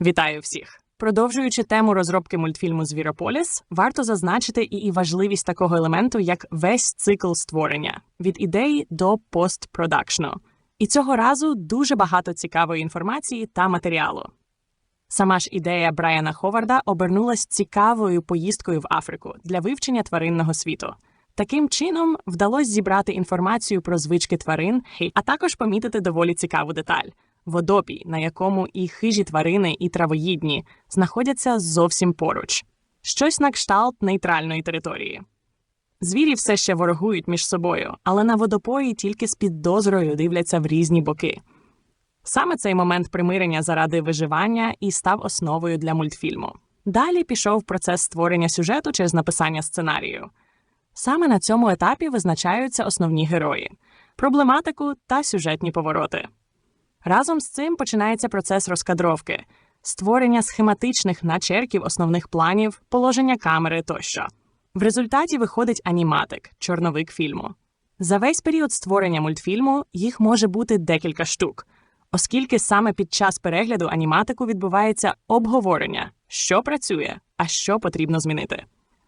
Вітаю всіх! Продовжуючи тему розробки мультфільму Звірополіс, варто зазначити і важливість такого елементу, як весь цикл створення від ідеї до постпродакшну. І цього разу дуже багато цікавої інформації та матеріалу. Сама ж ідея Брайана Ховарда обернулась цікавою поїздкою в Африку для вивчення тваринного світу. Таким чином вдалося зібрати інформацію про звички тварин, а також помітити доволі цікаву деталь водопій, на якому і хижі тварини, і травоїдні знаходяться зовсім поруч, щось на кшталт нейтральної території. Звірі все ще ворогують між собою, але на водопої тільки з підозрою дивляться в різні боки. Саме цей момент примирення заради виживання і став основою для мультфільму. Далі пішов процес створення сюжету через написання сценарію. Саме на цьому етапі визначаються основні герої, проблематику та сюжетні повороти. Разом з цим починається процес розкадровки, створення схематичних начерків основних планів, положення камери тощо. В результаті виходить аніматик, чорновик фільму. За весь період створення мультфільму їх може бути декілька штук, оскільки саме під час перегляду аніматику відбувається обговорення, що працює, а що потрібно змінити.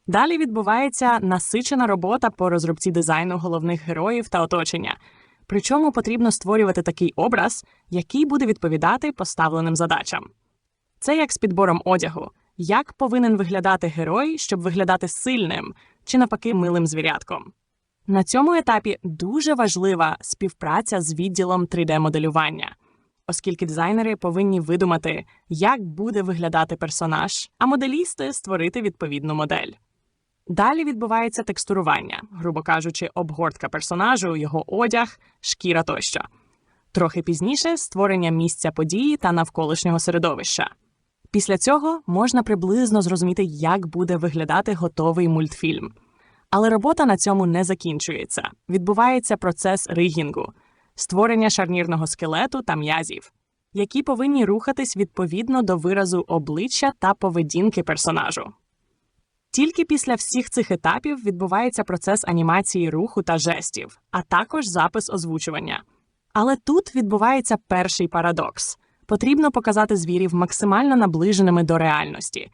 Далі відбувається насичена робота по розробці дизайну головних героїв та оточення. Причому потрібно створювати такий образ, який буде відповідати поставленим задачам. Це як з підбором одягу, як повинен виглядати герой, щоб виглядати сильним чи навпаки милим звірятком. На цьому етапі дуже важлива співпраця з відділом 3D-моделювання, оскільки дизайнери повинні видумати, як буде виглядати персонаж, а моделісти створити відповідну модель. Далі відбувається текстурування, грубо кажучи, обгортка персонажу, його одяг, шкіра тощо. Трохи пізніше створення місця події та навколишнього середовища. Після цього можна приблизно зрозуміти, як буде виглядати готовий мультфільм. Але робота на цьому не закінчується. Відбувається процес ригінгу, створення шарнірного скелету та м'язів, які повинні рухатись відповідно до виразу обличчя та поведінки персонажу. Тільки після всіх цих етапів відбувається процес анімації руху та жестів, а також запис озвучування. Але тут відбувається перший парадокс: потрібно показати звірів максимально наближеними до реальності,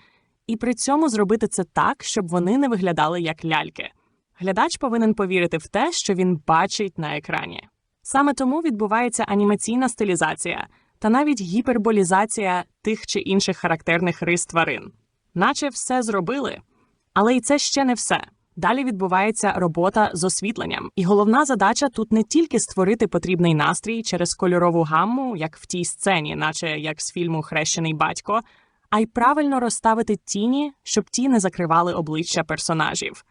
і при цьому зробити це так, щоб вони не виглядали як ляльки. Глядач повинен повірити в те, що він бачить на екрані. Саме тому відбувається анімаційна стилізація та навіть гіперболізація тих чи інших характерних рис тварин, наче все зробили. Але і це ще не все. Далі відбувається робота з освітленням, і головна задача тут не тільки створити потрібний настрій через кольорову гамму, як в тій сцені, наче як з фільму Хрещений батько, а й правильно розставити тіні, щоб ті не закривали обличчя персонажів.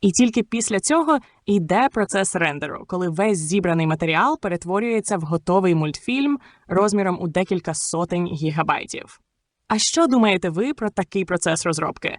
І тільки після цього йде процес рендеру, коли весь зібраний матеріал перетворюється в готовий мультфільм розміром у декілька сотень гігабайтів. А що думаєте ви про такий процес розробки?